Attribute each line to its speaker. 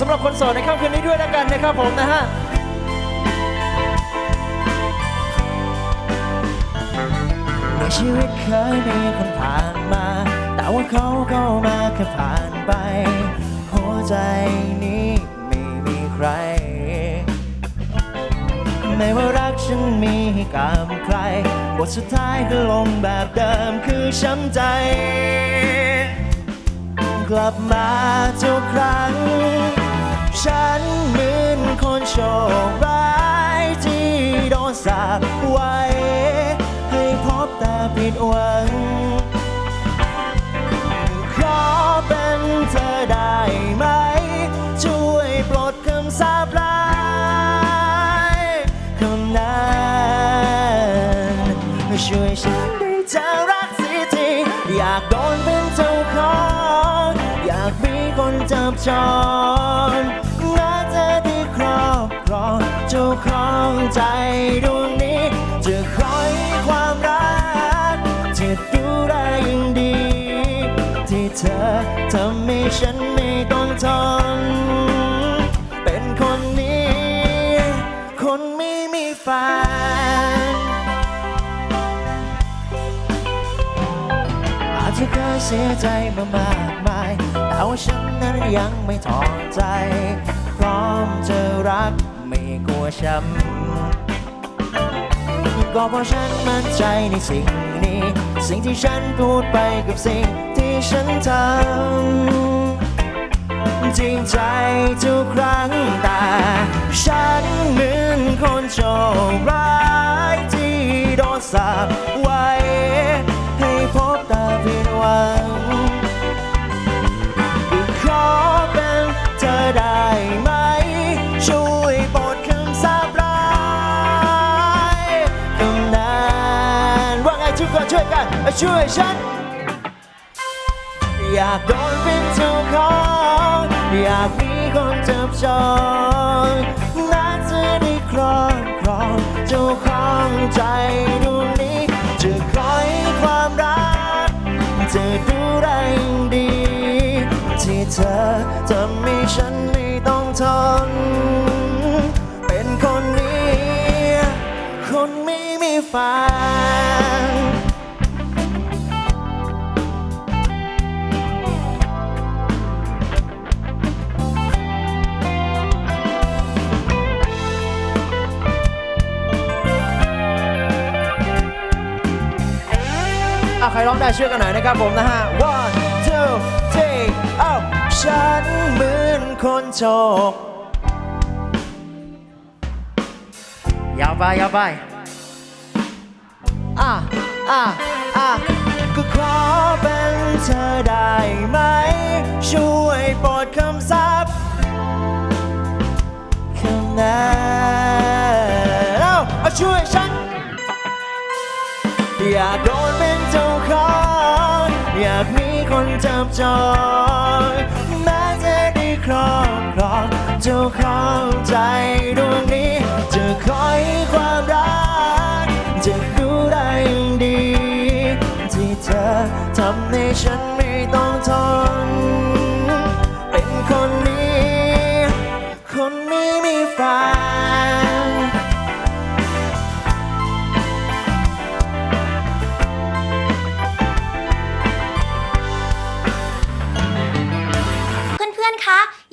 Speaker 1: สำหรับคนโสดในค่ำคืนนี้ด้วยแล้วกันนะครับผมนะฮะในชีวิตเคยมีคนผ่านมา แต่ว่าเขาก็มาแค่ผ่านไป หัวใจนี้ไม่มีใคร ไม่ว่ารักฉันมีให้กับใคร บทสุดท้ายก็ลงแบบเดิมคือช้ำใจ กลับมาทุกครั้ง โชคร้ายที่โดนสาปไว้ ให้พบแต่ผิดหวังขอเป็นเธอได้ไหม ช่วยปลดคำสาปร้ายคำนั้นช่วยฉันได้เธอรักสียที อยากโดนเป็นเจ้าของ อยากมีคนจับจอง เจ้องใจดวงนี้ จะคอยความรักจะดูได้ยิ่งดี ที่เธอทำให้ฉันไม่ต้องทนเป็นคนนี้ คนไม่มีแฟนอาจจะเคยเสียใจมามากมายแต่ว่าฉันนั้นยังไม่ถอนใจพร้อมจ ไม่กลัวช้ำก็เพราะฉันมั่นใจในสิ่งนี้ สิ่งที่ฉันพูดไปกับสิ่งที่ฉันทำจริงใจทุกครั้งแต่ฉันเหมือนคนโชคร้ายที่โดนสาป ช่วยกันช่วยฉัน อยากโดนเป็นเจ้าของอยากมีคนจับจองน่าจะได้ครอบครองเจ้าของใจดวงนี้ จะคอยความรักจะดูได้ยิ่งดี ที่เธอทำให้ฉันไม่ต้องทนเป็นคนนี้ คนไม่มีแฟน ใครร้องได้ช่วยกันหน่อยนะครับผมนะฮะ one two three up ฉันเหมือนคนโชคยาวไปยาวไปอะอะอะก็ขอเป็นเธอได้ไหม ช่วยโปรดคำสาปคำนั้นเอาช่วยฉัน อยากโดนเป็นเจ้า อยากมีคนจับจองแม้จะได้ครอบครองเจ้าของใจดวงนี้ จะคอยความรัก จะดูได้ยิ่งดี ที่เธอทำให้ฉัน